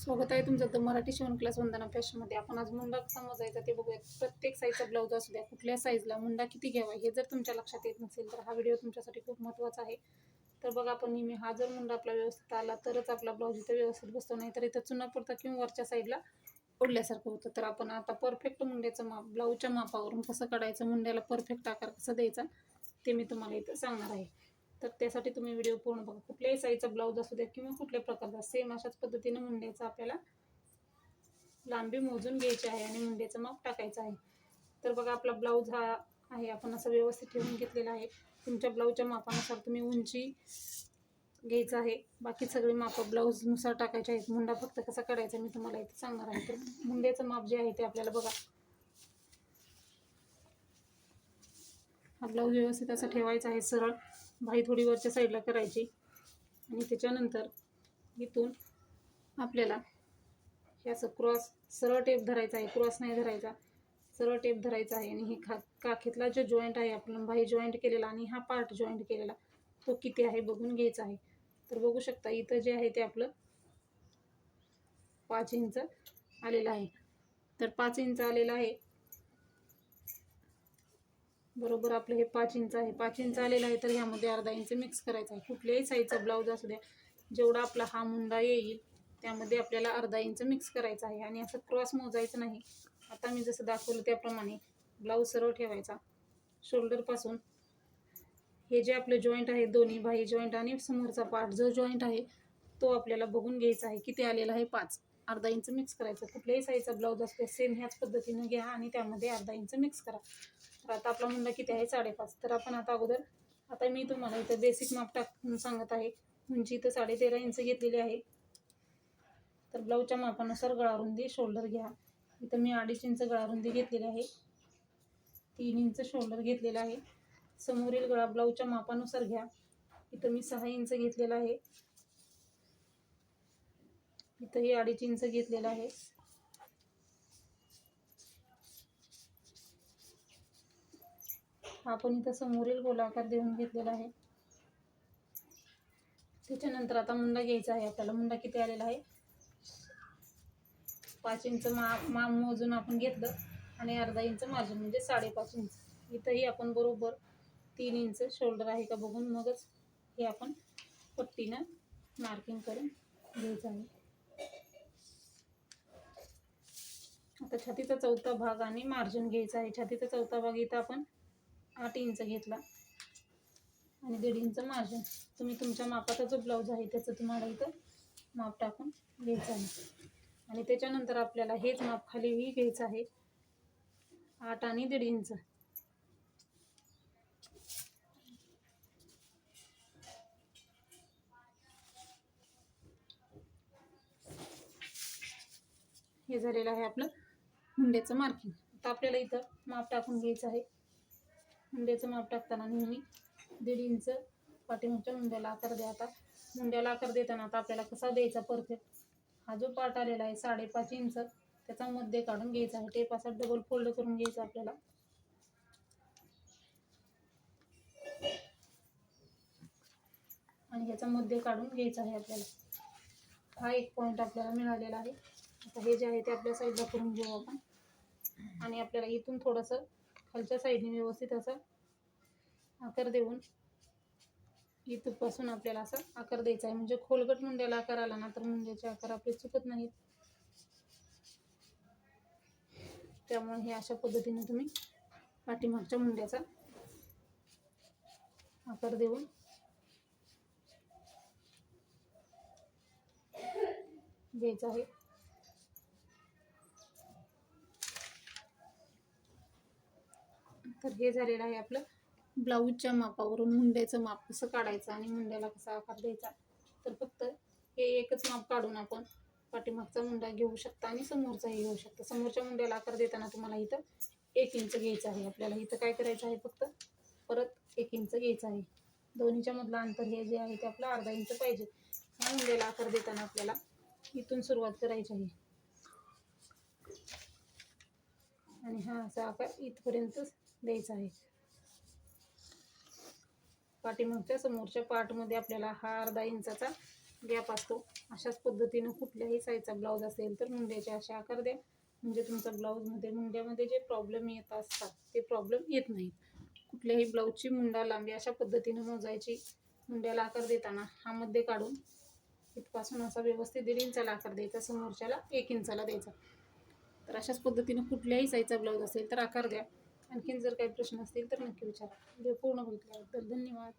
स्वागत आहे तुमचं तर मराठी शिवण क्लास वंदना फॅशनमध्ये आपण आज मुंडा कसा मोजायचा ते बघूया प्रत्येक साईजचा ब्लाऊज असू द्या कुठल्या साईजला मुंडा किती घ्यावा हे जर तुमच्या लक्षात येत नसेल तर हा व्हिडिओ तुमच्यासाठी खूप महत्त्वाचा आहे. तर बघा आपण नेहमी हा जर मुंडा आपला व्यवस्थित आला तरच आपला ब्लाऊज इथं व्यवस्थित बसतो नाही तर इथं चुना पुरता किंवा वरच्या साईडला ओढल्यासारखं होतं. तर आपण आता परफेक्ट मुंड्याचं माप ब्लाऊजच्या मापावरून कसं काढायचं मुंड्याला परफेक्ट आकार कसा द्यायचा ते मी तुम्हाला इथं सांगणार आहे. तर त्यासाठी तुम्ही व्हिडिओ पूर्ण बघा. कुठल्याही साईजचा ब्लाऊज असू द्या किंवा कुठल्या प्रकारचा सेम अशाच पद्धतीने मुंड्याचा आपल्याला लांबी मोजून घ्यायची आहे आणि मुंड्याचं माप टाकायचं आहे. तर बघा आपला ब्लाऊज हा आहे. आपण असं व्यवस्थित ठेवून घेतलेला आहे. तुमच्या ब्लाऊजच्या मापानुसार तुम्ही उंची घ्यायचं आहे. बाकी सगळे मापं ब्लाऊजनुसार टाकायचे आहेत. मुंडा फक्त कसा काढायचा मी तुम्हाला इथे सांगणार आहे. तर मुंड्याचं माप जे आहे ते आपल्याला बघा. हा ब्लाऊज व्यवस्थित असा ठेवायचा आहे सरळ. भाई थोडी वरच्या साईडला करायची. आणि त्याच्यानंतर इथून आपल्याला हे असं क्रॉस सरळ टेप धरायचा आहे. क्रॉस नाही धरायचा. सरळ टेप धरायचा आहे. आणि हे खा काखेतला जो जॉईंट आहे आपण भाई जॉईंट केलेला आणि हा पार्ट जॉईंट केलेला तो किती आहे बघून घ्यायचा आहे. तर बघू शकता इथं जे आहे ते आपलं पाच इंच आलेलं आहे. तर पाच इंच आलेलं आहे. बरोबर आपलं हे पाच इंच आहे. पाच इंच आलेलं आहे तर ह्यामध्ये अर्धा इंच मिक्स करायचा आहे. कुठल्याही साईजचा ब्लाऊज असू द्या जेवढा आपला हा मुंडा येईल त्यामध्ये आपल्याला अर्धा इंच मिक्स करायचा आहे. आणि असं क्रॉस मोजायचं नाही. आता मी जसं दाखवलं त्याप्रमाणे ब्लाऊज सरळ ठेवायचा. शोल्डरपासून हे जे आपलं जॉईंट आहे दोन्ही बाही जॉईंट आणि समोरचा पार्ट जो जॉईंट आहे तो आपल्याला बघून घ्यायचा आहे. किती आलेला आहे? पाच. अर्धा इंच मिक्स करायचं. कुठल्याही साईजचा ब्लाऊज असते सेम ह्याच पद्धतीनं घ्या आणि त्यामध्ये अर्धा इंच मिक्स करा. तर आता आपला मुंडा किती आहे साडेपाच. तर आपण आता अगोदर आता मी तुम्हाला इथं बेसिक माप टाकून सांगत आहे. उंची इथं साडे तेरा इंच घेतलेली आहे. तर ब्लाऊजच्या मापानुसार गळारुंदी शोल्डर घ्या. इथं मी अडीच इंच गळारुंदी घेतलेली आहे. तीन इंच शोल्डर घेतलेला आहे. समोरील गळा ब्लाऊजच्या मापानुसार घ्या. इथं मी सहा इंच घेतलेला आहे. इथंही अडीच इंच घेतलेलं आहे. आपण इथं समोरील गोलाकार देऊन घेतलेला आहे. त्याच्यानंतर आता मुंडा घ्यायचा आहे. आपल्याला मुंडा किती आलेला आहे? पाच इंच मा माप मोजून आपण घेतलं आणि अर्धा इंच मार्जिन म्हणजे साडेपाच इंच. इथंही आपण बरोबर तीन इंच शोल्डर आहे का बघून मगच हे आपण पट्टीनं मार्किंग करून घ्यायचं आहे. आता छातीचा चौथा भाग आणि मार्जिन घ्यायचा आहे. छातीचा चौथा भाग इथं आपण आठ इंच घेतला. आणि दीड इंच मार्जिन तुम्ही तुमच्या मापाचा जो ब्लाऊज आहे त्याचं तुम्हाला इथं माप टाकून घ्यायचं आहे. आणि त्याच्यानंतर आपल्याला हेच माप खालीही घ्यायचं आहे. आठ आणि दीड इंच. हे झालेलं आहे आपलं हुंड्याचं मार्किंग. आता आपल्याला इथं माप टाकून घ्यायचं आहे. हुंड्याचं माप टाकताना नेहमी दीड इंच पाठीमागच्या मुंड्याला आकार द्या आता. मुंड्याला आकार देताना आता आपल्याला कसा द्यायचा परफेक्ट हा जो पार्ट आलेला आहे साडेपाच इंच त्याचा मध्य काढून घ्यायचा आहे. टेप असा डबल फोल्ड करून घ्यायचा आपल्याला. आणि ह्याचा मध्य काढून घ्यायचा आहे आपल्याला. हा एक पॉईंट आपल्याला मिळालेला आहे. आता हे जे आहे ते आपल्या साईडला करून घेऊ आपण. आणि आपल्याला इथून थोडंसं खालच्या साईडने व्यवस्थित असं आकार देऊन इथपासून आपल्याला असा आकार द्यायचा आहे. म्हणजे खोलगट मुंड्याला आकार आला ना तर मुंड्याचे आकार आपले चुकत नाहीत. त्यामुळे हे अशा पद्धतीने तुम्ही पाठीमागच्या मुंड्याचा आकार देऊन घ्यायचा आहे. तर हे झालेलं आहे आपलं. ब्लाऊजच्या मापावरून मुंड्याचं माप कसं काढायचं आणि मुंड्याला कसा आकार द्यायचा. तर फक्त हे एकच माप काढून आपण पाठीमागचा मुंडा घेऊ शकता आणि समोरचाही घेऊ शकता. समोरच्या मुंड्याला आकार देताना तुम्हाला इथं एक इंच घ्यायचं आहे. आपल्याला इथं काय करायचं आहे फक्त? परत एक इंच घ्यायचं आहे. दोन्हीच्या मधलं अंतर हे जे आहे ते आपलं अर्धा इंच पाहिजे. ह्या मुंड्याला आकार देताना आपल्याला इथून सुरुवात करायची आहे. आणि हा असा आकार इथपर्यंतच द्यायचा आहे. पाठीमागच्या समोरच्या पार्टमध्ये आपल्याला हा अर्धा इंचाचा गॅप असतो. अशाच पद्धतीनं कुठल्याही साईजचा ब्लाऊज असेल तर मुंड्याचे असे आकार द्या. म्हणजे तुमचा ब्लाऊजमध्ये मुंड्यामध्ये जे प्रॉब्लेम येत असतात ते प्रॉब्लेम येत नाहीत. कुठल्याही ब्लाऊजची मुंडा लांबी अशा पद्धतीनं मोजायची मुंड्याला आकार देताना हा मध्ये काढून इथपासून असा व्यवस्थित दीड इंचाला आकार द्यायचा समोरच्याला एक इंचाला द्यायचा. तर अशाच पद्धतीनं कुठल्याही साईजचा ब्लाऊज असेल तर आकार द्या. आणखीन जर काही प्रश्न असतील तर नक्की विचारा. व्हिडिओ पूर्ण बघितल्याबद्दल धन्यवाद.